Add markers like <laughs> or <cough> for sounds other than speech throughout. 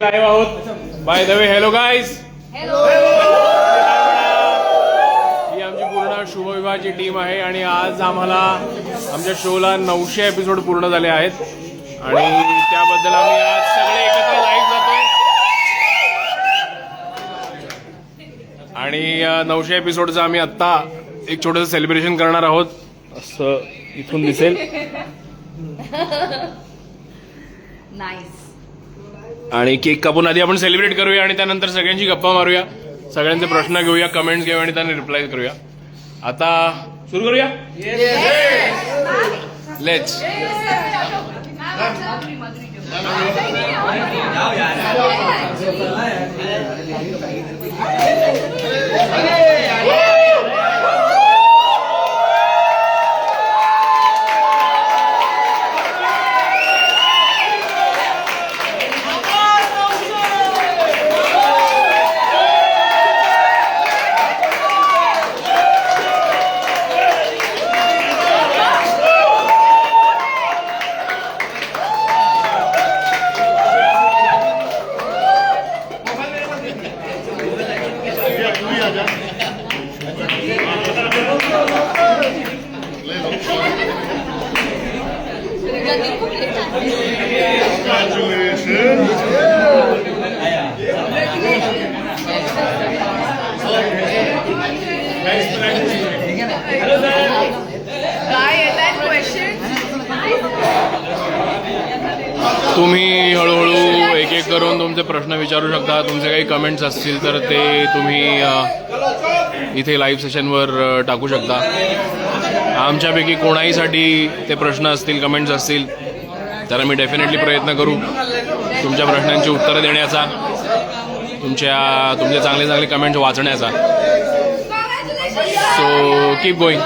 Live आहोत by the way hello guys ही आमची पूर्ण शुभविवाहाची टीम आहे आणि आज आम्हाला आमच्या शोला नऊशे एपिसोड पूर्ण झाले आहेत. आणि त्याबद्दल आम्ही आज सगळे एकत्र लाईव्ह जातोय. आणि नऊशे एपिसोडचं आम्ही आत्ता एक छोटंसं सेलिब्रेशन करणार आहोत. असं इथून दिसेल. <laughs> नाईस आणि केक कापून आधी आपण सेलिब्रेट करूया आणि त्यानंतर सगळ्यांची गप्पा मारूया. सगळ्यांचे प्रश्न घेऊया कमेंट्स घेऊया आणि त्यांना रिप्लाय करूया. आता सुरू करूया? लेट्स काय तुम्ही हळूहळू एक एक करून तुमचे प्रश्न विचारू शकता. तुमचे काही कमेंट्स असतील तर ते तुम्ही इथे लाईव्ह सेशनवर टाकू शकता. आमच्यापैकी कोणाहीसाठी ते प्रश्न असतील कमेंट्स असतील तर आम्ही डेफिनेटली प्रयत्न करू तुमच्या प्रश्नांची उत्तरं देण्याचा तुमच्या तुमचे चांगले चांगले कमेंट्स वाचण्याचा so keep going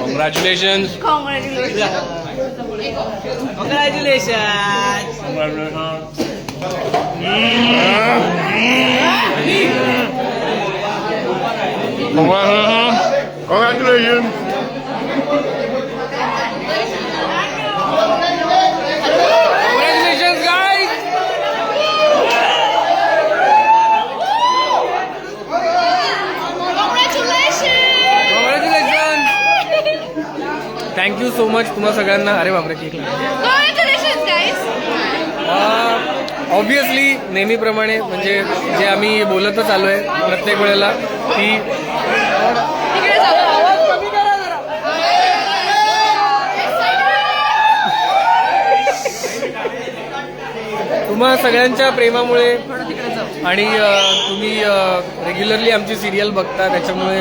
congratulation Congratulations. Thank you so much तुम्हा सगळ्यांना. अरे बापरे केक ऑब्विसली नेहमीप्रमाणे म्हणजे जे आम्ही बोलतच आलो आहे प्रत्येक वेळेला की तुम्हा सगळ्यांच्या प्रेमामुळे आणि अ, तुम्ही रेग्युलरली आमची सिरियल बघता त्याच्यामुळे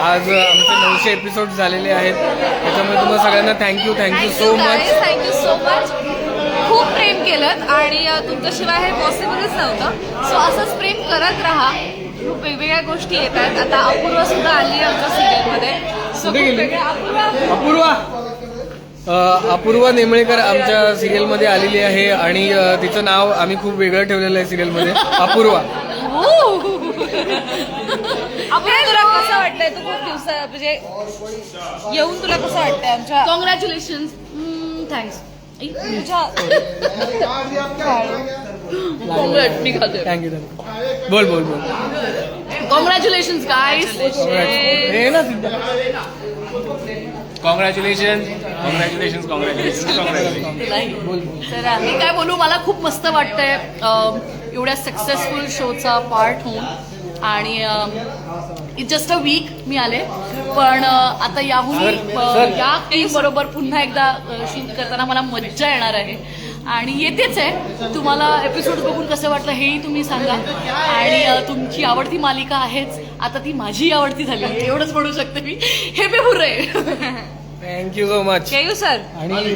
आज आमचे नऊशे एपिसोड झालेले आहेत. त्याच्यामुळे तुम्हाला सगळ्यांना thank you thank you so much thank you so much खूप प्रेम केलं आणि तुमच्याशिवाय हे पॉसिबलच नव्हतं. सो असंच प्रेम करत राहा. खूप वेगवेगळ्या गोष्टी येतात. आता अपूर्वा सुद्धा आली आहे आमच्या सिरियलमध्ये सो कुठे गेली? अपूर्वा. अपूर्वा? अ, अपूर्वा नेमळेकर आमच्या सिरियलमध्ये आलेली आहे आणि अ, तिचं नाव आम्ही खूप वेगळं ठेवलेलं आहे सिरियलमध्ये अपूर्वा. अपूर्वा तुला कसं वाटतंय तू खूप दिवसा म्हणजे येऊन तुला कसं वाटतंय आमच्या कॉंग्रॅच्युलेशन थँक्स मी खाते. थँक्यू थँक्यू बोल बोल बोल. कॉंग्रॅच्युलेशन हे सिद्धा. कॉंग्रॅच्युलेशन कॉंग्रॅच्युलेशन कॉंग्रॅच्युलेशन तर मी काय बोलू? मला खूप मस्त वाटतंय. एवढ्या सक्सेसफुल शोचा पार्ट होऊन. आणि इट जस्ट अ वीक मी आले. पण आता याहून. या टीम बरोबर पुन्हा एकदा शूट करताना मला मज्जा येणार आहे. आणि येतेच आहे. तुम्हाला एपिसोड बघून कसं वाटलं हेही तुम्ही सांगा. आणि तुमची आवडती मालिका आहेच. आता ती माझी आवडती झाली. आहे एवढंच म्हणू शकते मी. हे मी hurray thank you so much केयू sir.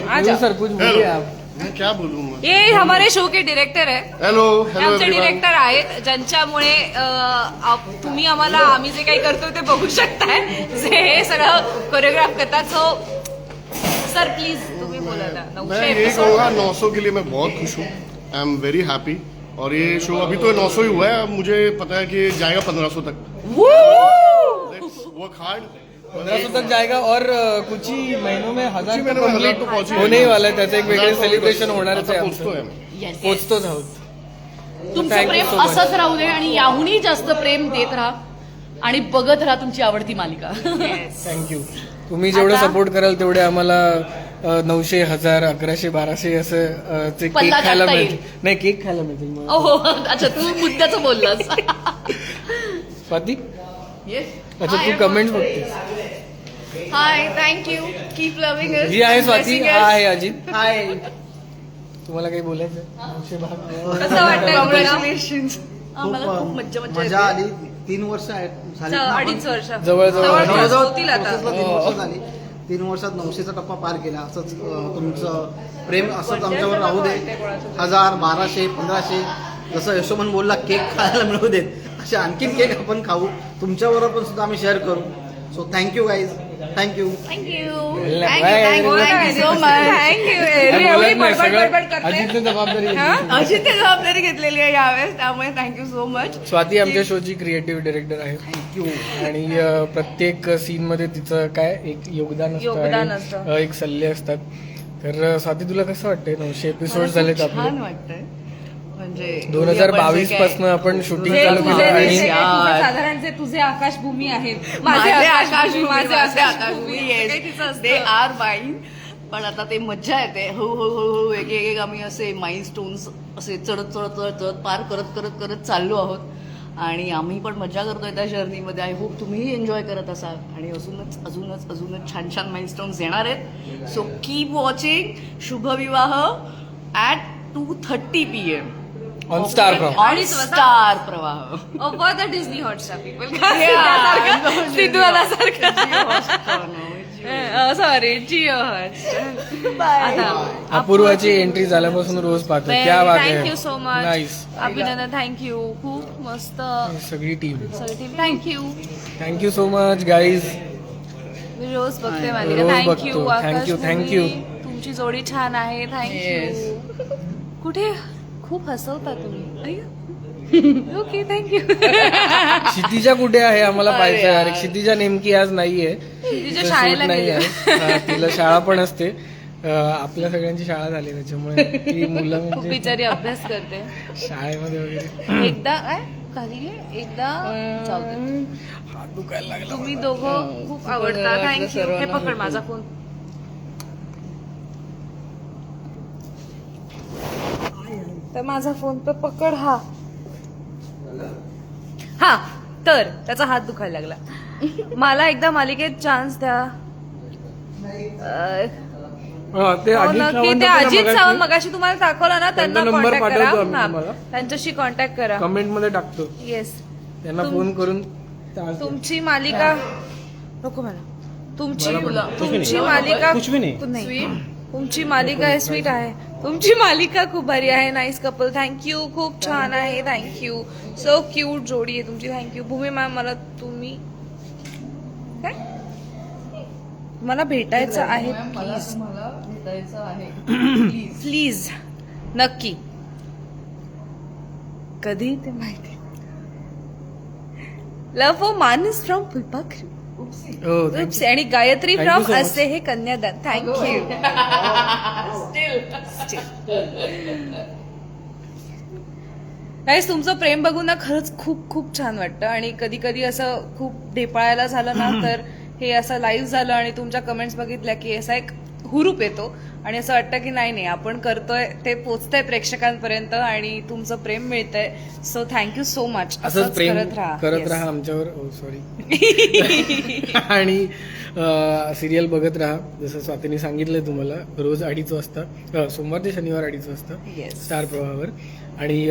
आणि सर कुछ बोलिए आप. मैं क्या बोलूँ मैं? ये हमारे शो के डिरेक्टर है। हेलो हेलो आमचे डिरेक्टर आहेत ज्यांच्यामुळे अं, आप- तुम्ही आम्हाला आम्ही जे काही करतो ते बघू शकताय. जे हे सगळं कोरिओग्राफ करतात. सो सर प्लीज तुम्ही बोला ना. मैं नऊशे यही एपिसोड कहूँगा 900 के लिए मैं बहुत खुश हूँ. आई एम वेरी हैप्पी और ये शो अभी तो नौ सौ ही हुआ है. मुझे पता है कि जाएगा पंद्रह सौ तक. वर्क हार्ड पंद्रह सौ तक जाएगा और कुछ ही महीनों में हजार ही कंप्लीट तो पहुंच ही. वाला आहे त्याचं एक वेगळे सेलिब्रेशन होणारच आहे Yes. पोचतोच आहोत. तुमचं Thank you Prem so much. असंच राहू दे आणि याहूनही जास्त प्रेम देत राहा आणि बघत राहा तुमची आवडती मालिका. थँक्यू तुम्ही जेवढं आता- सपोर्ट कराल तेवढे आम्हाला अ, नऊशे हजार अकराशे बाराशे असं अ, चे केक पल्ला खायला टाकता मिळतील नाही केक खायला मिळतील मग. हो अच्छा तू मुद्द्याचं बोललास. <laughs> स्वाती? येस अच्छा तू comment बघतेस. Hi thank you keep loving ही आहे स्वाती. हा आहे अजित. हाय तुम्हाला काही बोलायचं. कसं वाटतंय कॉंग्रॅच्युलेशन्स आम्हाला खूप मज्जा मज्जा मजा. आली. तीन वर्ष आहेत. झाली अडीच वर्ष. होतील आता. प्रोसेसला तीन वर्ष झाली. तीन वर्षात नऊशेचा टप्पा पार केला. असंच अं, तुमचं प्रेम असंच आमच्यावर राहू दे. हजार बाराशे पंधराशे जसं यशोमन बोलला केक खायला मिळू देत. असे आणखीन केक आपण खाऊ. तुमच्याबरोबर पण सुद्धा आम्ही शेअर करू. So thank you guys thank you अजितने जबाबदारी? अजितने जबाबदारी घेतलेली आहे यावेळेस त्यामुळे थँक्यू सो मच स्वाती आमच्या शोची क्रिएटिव्ह डिरेक्टर आहे. थँक्यू आणि प्रत्येक सीन मध्ये तिचं काय एक योगदान असतं एक सल्ले असतात. तर स्वाती तुला कसं वाटतंय? नऊशे एपिसोड झालेत छान वाटतंय. म्हणजे दोन हजार बावीसपासून आपण शूटिंग जे चालू केलं. आणि यार. साधारण जे तुझे आकाशभूमी आहेत. <laughs> माझे आकाशभूमी माझे आकाशभूमी. आकाशभूमी हे काही तिचं असतं. दे आर माइन पण आता ते मज्जा येते. हो हो हो हो एक एक एक आम्ही असे माइल स्टोन्स असे चढत चढत चढत चढत पार करत करत करत चाललो आहोत. आणि आम्ही पण मजा करतोय त्या जर्नीमध्ये आय होप तुम्हीही एन्जॉय करत असाल. आणि अजूनच अजूनच अजूनच छान छान माइल स्टोन्स येणार आहेत. So keep watching Shubh Vivah at two thirty P M on star प्रॉम on star Pravah. Over the Disney Hotstar people. Yeah. Siddhu sorry Jio आता अपूर्वाची एंट्री झाल्यापासून रोज पाहतो. त्या बात thank you so much nice अभिनंदन थँक्यू खूप मस्त. सगळी टीम सगळी thank you thank you so much guys मी रोज बघते मालिका. रोज थँक्यू बघतो. Thank you, thank you. तुमची जोडी छान आहे. थँक्यू कुठे? खूप हसवता तुम्ही. ओके थँक्यू <laughs> क्षितिजा कुठे आहे? आम्हाला आहे. अरे क्षितिजा नेमकी आज नाहीये. क्षितिजा तिचं शाळेला नाही गेली. आहे हा, तिला शाळा पण असते. अं, आपल्या सगळ्यांची शाळा झाली त्याच्यामुळे ती मुलं खूप म्हणजे बिचारी अभ्यास करते. शाळेमध्ये वगैरे. एकदा काय खाली घे, एकदा जाऊ दे. हात दुखायला लागला तुम्ही दोघं खूप आवडता. थँक्यू हे पकड माझा फोन. तर माझा फोन तर पकड हा. हा तर त्याचा हात दुखायला लागला. मला एकदा मालिकेत चान्स द्या. अं, हा, ते हो अजित नक्की सावंत ते अजित मगाशी. सावंत मगाशी तुम्हाला दाखवला ना त्यांना त्यांचा number कॉन्टॅक्ट करा. पाठवतो आम्ही हा, तुम्हाला. त्यांच्याशी कॉन्टॅक्ट करा. कमेंटमध्ये टाकतो. येस त्यांना तुम- फोन करून. तुमची मालिका नको मला. तुमची तुमची मालिका नाही. तुमची मालिका आहे स्वीट आहे. तुमची मालिका खूप भारी आहे नाईस कपल थँक्यू खूप छान आहे. थँक्यू सो क्यूट जोडी आहे तुमची. थँक्यू भूमी मॅम मला तुम्ही काय? मला भेटायचं आहे प्लीज मला भेटायचं आहे. <clears throat> प्लीज नक्की. कधी ते माहिती. Love for Manas from Phulpakharu Oops, आणि गायत्री फ्रॉम. असे हे कन्यादान थँक्यू गाईस तुमचं प्रेम बघून ना खरंच खूप खूप छान वाटतं. आणि कधी कधी असं खूप ढेपाळायला झालं ना तर हे असं लाईव्ह झालं आणि तुमच्या कमेंट्स बघितल्या की असा एक हुरूप येतो. आणि असं वाटतं की नाही नाही आपण करतोय ते पोचतंय प्रेक्षकांपर्यंत आणि तुमचं प्रेम मिळतंय. So thank you so much प्रेम करत राहा. करत. राहा आमच्यावर. सॉरी <laughs> आणि सिरियल बघत राहा. जसं स्वातीने सांगितलंय तुम्हाला रोज अडीच वाजता सोमवार ते शनिवार अडीच वाजता. स्टार प्रवाहावर. आणि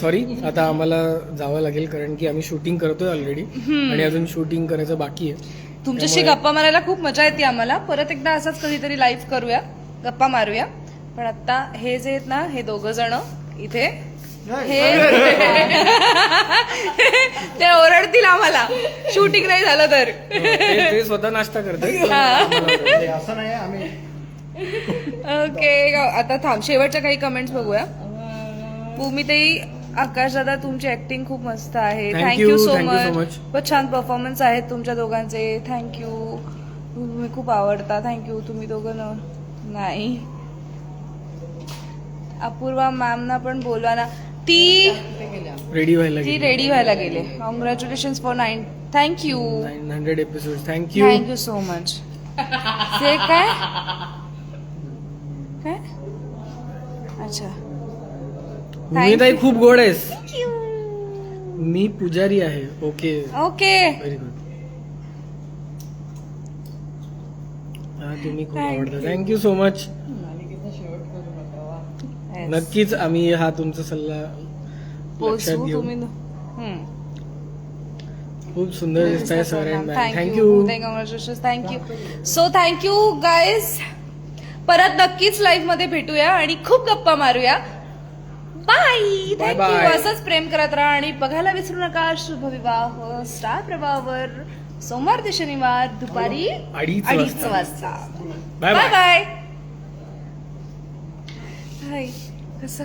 सॉरी आता आम्हाला जावं लागेल कारण की आम्ही शूटिंग करतोय ऑलरेडी आणि अजून शूटिंग करायचं बाकी आहे. तुमच्याशी गप्पा मारायला खूप मजा येते आम्हाला. परत एकदा असंच कधीतरी लाईव्ह करूया. गप्पा मारूया. पण आता हे जे आहेत ना हे दोघ जण इथे हे <laughs> ते ओरडतील आम्हाला. शूटिंग नाही झालं तर. ते स्वतः नाश्ता करते असं नाही आम्ही ओके आता थांब. शेवटच्या काही कमेंट्स बघूया. भूमिताई आकाश दादा तुमची ऍक्टिंग खूप मस्त आहे. Thank you so much. खूप छान परफॉर्मन्स आहेत तुमच्या दोघांचे. थँक्यू तुम्ही खूप आवडता. थँक्यू तुम्ही दोघं न- नाही. अपूर्वा मॅमना पण बोलवा ना. ती रेडी व्हायला ती रेडी व्हायला गेले. Congratulation for nine thank you hundred episode thank you thank you so much ते काय काय अच्छा भूमिताई खूप गोड आहेस. मी पुजारी आहे. ओके ओके व्हेरी गुड हा तुम्ही खूप आवडता. थँक्यू सो मच नक्कीच आम्ही हा तुमचा सल्ला लक्षात घेऊ. खूप सुंदर दिसत आहे ma'am thank you thank you so thank you guys परत नक्कीच लाईव्हमध्ये भेटूया आणि खूप गप्पा मारूया. Bye Bye thank you bye. असंच प्रेम करत राहा आणि बघायला विसरू नका. शुभ विवाह स्टार प्रभावर सोमवार ते शनिवार दुपारी अडीच अडीच वाजता. वाजता. Bye bye bye bye hi कसं?